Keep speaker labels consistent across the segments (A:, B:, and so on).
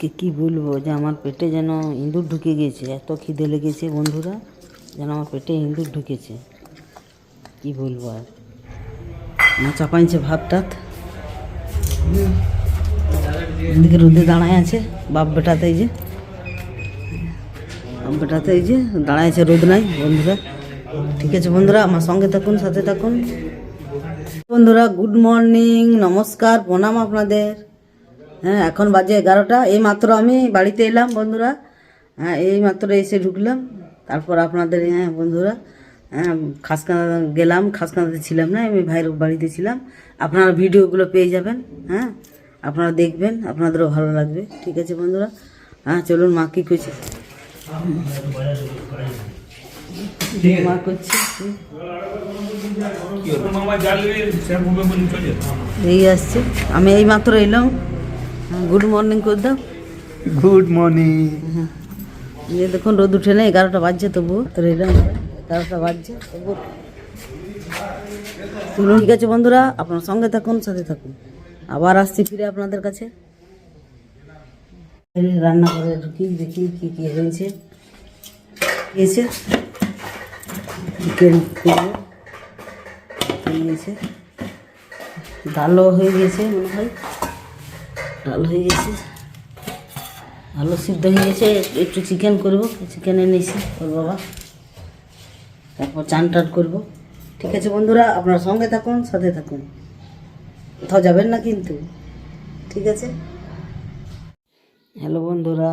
A: আজকে কি বলব যে আমার পেটে যেন ইঁদুর ঢুকে গেছে এত খিদে লেগেছে বন্ধুরা, যেন আমার পেটে ইঁদুর ঢুকেছে। কি বলব আর? মা চাপাইছে ভাতটাত। এদিকে রোদে দাঁড়ায় আছে বাপ বেটাতে এই যে। বাপ বেটাতে এই যে দাঁড়ায় আছে রোদ নাই বন্ধুরা। ঠিক আছে বন্ধুরা, আমার সঙ্গে থাকুন, সাথে থাকুন। বন্ধুরা গুড মর্নিং নমস্কার, প্রণাম আপনাদের। হ্যাঁ এখন বাজে এগারোটা। এই মাত্র আমি বাড়িতে এলাম বন্ধুরা। হ্যাঁ এই মাত্র এসে ঢুকলাম। তারপর আপনাদের হ্যাঁ বন্ধুরা হ্যাঁ খাসকাঁদা গেলাম খাসকাঁদাতে ছিলাম না আমি ভাইয়ের বাড়িতে ছিলাম। আপনারা ভিডিওগুলো পেয়ে যাবেন হ্যাঁ আপনারা দেখবেন আপনাদেরও ভালো লাগবে। ঠিক আছে বন্ধুরা? হ্যাঁ চলুন মা কী করছে? মা করছে এই আসছে। আমি এই মাত্র এলাম। গুড মর্নিং করে দাও
B: গুড মর্নিং
A: যে দেখুন রোদ উঠে না এগারোটা বাজছে তবু। তো এলাম এগারোটা বাজছে তবু। ঠিক আছে বন্ধুরা আপনার সঙ্গে থাকুন সাথে থাকুন। আবার আসছি ফিরে আপনাদের কাছে। এই রান্না করে ঢুকি দেখি কি কি হয়েছে। গেছে চিকেন হয়ে গেছে ডালও হয়ে গেছে মনে হয়। ডাল হয়ে গেছে। আলু সিদ্ধ হয়ে গেছে একটু চিকেন করব। চিকেন এনেছি ওর বাবা। তারপর চান টান করব। ঠিক আছে বন্ধুরা আপনার সঙ্গে থাকুন সাথে থাকুন। কোথাও যাবেন না কিন্তু। ঠিক আছে? হ্যালো বন্ধুরা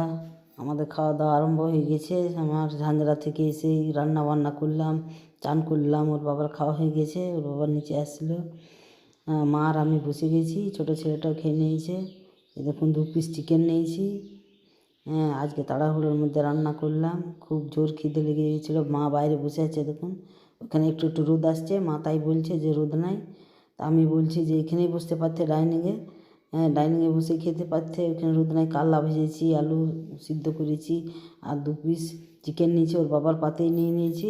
A: আমাদের খাওয়া দাওয়া আরম্ভ হয়ে গেছে। আমার ঝাঁঝরা থেকে এসে রান্না বান্না করলাম চান করলাম ওর বাবার খাওয়া হয়ে গেছে ওর বাবার নিচে আসছিল আহ, মা আর আমি বসে গেছি ছোটো ছেলেটাও খেয়ে নিয়েছে। এই দেখুন দু পিস চিকেন নিয়েছি। হ্যাঁ আজকে তাড়াহুড়োর মধ্যে রান্না করলাম। খুব জোর খিদে লেগে গিয়েছিল। মা বাইরে বসে আছে, দেখুন। ওখানে একটু একটু রোদ আসছে। মা তাই বলছে যে রোদ নাই। তা আমি বলছি যে এখানেই বসতে পারতে ডাইনিংয়ে হ্যাঁ ডাইনিংয়ে বসে খেতে পারতে। ওখানে রোদ নাই। কাল্লা ভেজেছি, আলু সিদ্ধ করেছি আর দু পিস চিকেন নিয়েছি। ওর বাবার পাতেই নিয়ে নিয়েছি।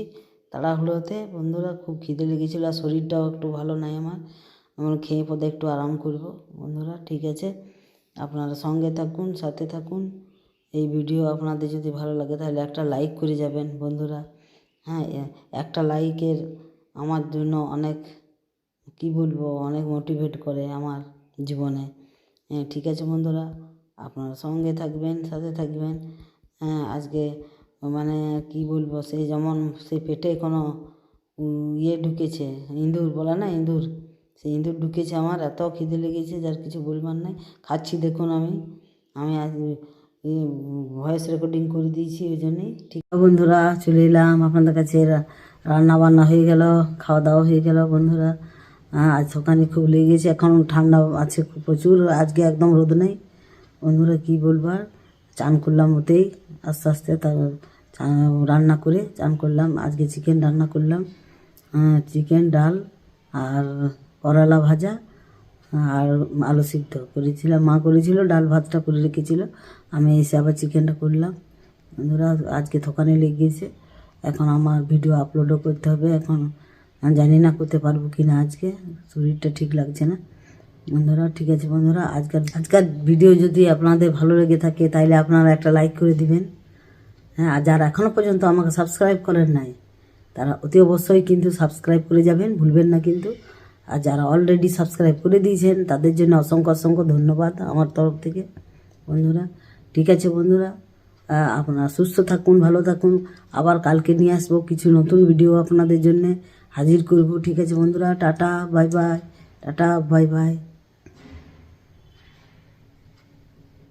A: তাড়াহুড়োতে বন্ধুরা খুব খিদে লেগেছিলো আর শরীরটাও একটু ভালো নাই আমার। আমরা খেয়ে পদে একটু আরাম করব। বন্ধুরা, ঠিক আছে? আপনারা সঙ্গে থাকুন, সাথে থাকুন। এই ভিডিও আপনাদের যদি ভালো লাগে তাহলে একটা লাইক করে যাবেন বন্ধুরা। হ্যাঁ একটা লাইকের আমার জন্য অনেক, কি বলব, অনেক মোটিভেট করে আমার জীবনে। হ্যাঁ ঠিক আছে বন্ধুরা, আপনারা সঙ্গে থাকবেন, সাথে থাকবেন। হ্যাঁ আজকে মানে কি বলব সেই যেমন সেই পেটে কোনো ইয়ে ঢুকেছে, ইঁদুর, বলে না ইঁদুর? সেই ইঁদুর ঢুকেছে আমার এত খিদে লেগেছে যার কিছু বলবার নাই। খাচ্ছি, দেখুন আমি। আমি আজ ভয়েস রেকর্ডিং করে দিয়েছি, ওই জন্যই। ঠিক। বন্ধুরা, চলে এলাম আপনাদের কাছে। রান্না বান্না হয়ে গেল খাওয়া দাওয়া হয়ে গেল বন্ধুরা। আজ ওখানে খুব লেগেছে, এখন ঠান্ডা আছে প্রচুর, আজকে একদম রোদ নেই। বন্ধুরা, কি বলবার? চান করলাম ওতেই, আস্তে আস্তে তার রান্না করে চান করলাম। আজকে চিকেন রান্না করলাম। চিকেন ডাল আর করলা ভাজা, আর আলু সিদ্ধ করেছিলাম। মা করেছিল, ডাল ভাতটা করে রেখেছিল। আমি এসে আবার চিকেনটা করলাম। বন্ধুরা, আজকে দোকানে লেগে গেছে এখন আমার ভিডিও আপলোডও করতে হবে। এখন জানি না করতে পারব কি না আজকে। শরীরটা ঠিক লাগছে না। বন্ধুরা, ঠিক আছে বন্ধুরা আজকাল আজকাল ভিডিও যদি আপনাদের ভালো লেগে থাকে তাহলে আপনারা একটা লাইক করে দিবেন। হ্যাঁ আর যারা এখনও পর্যন্ত আমাকে সাবস্ক্রাইব করেন নাই, তারা অতি অবশ্যই কিন্তু সাবস্ক্রাইব করে যাবেন। ভুলবেন না কিন্তু। আর যারা অলরেডি সাবস্ক্রাইব করে দিয়েছেন, তাদের জন্য অসংখ্য অসংখ্য ধন্যবাদ আমার তরফ থেকে। বন্ধুরা, ঠিক আছে বন্ধুরা আপনারা সুস্থ থাকুন, ভালো থাকুন। আবার কালকে নিয়ে আসব কিছু নতুন ভিডিও আপনাদের জন্যে। হাজির করব। ঠিক আছে বন্ধুরা, tata bye bye tata bye bye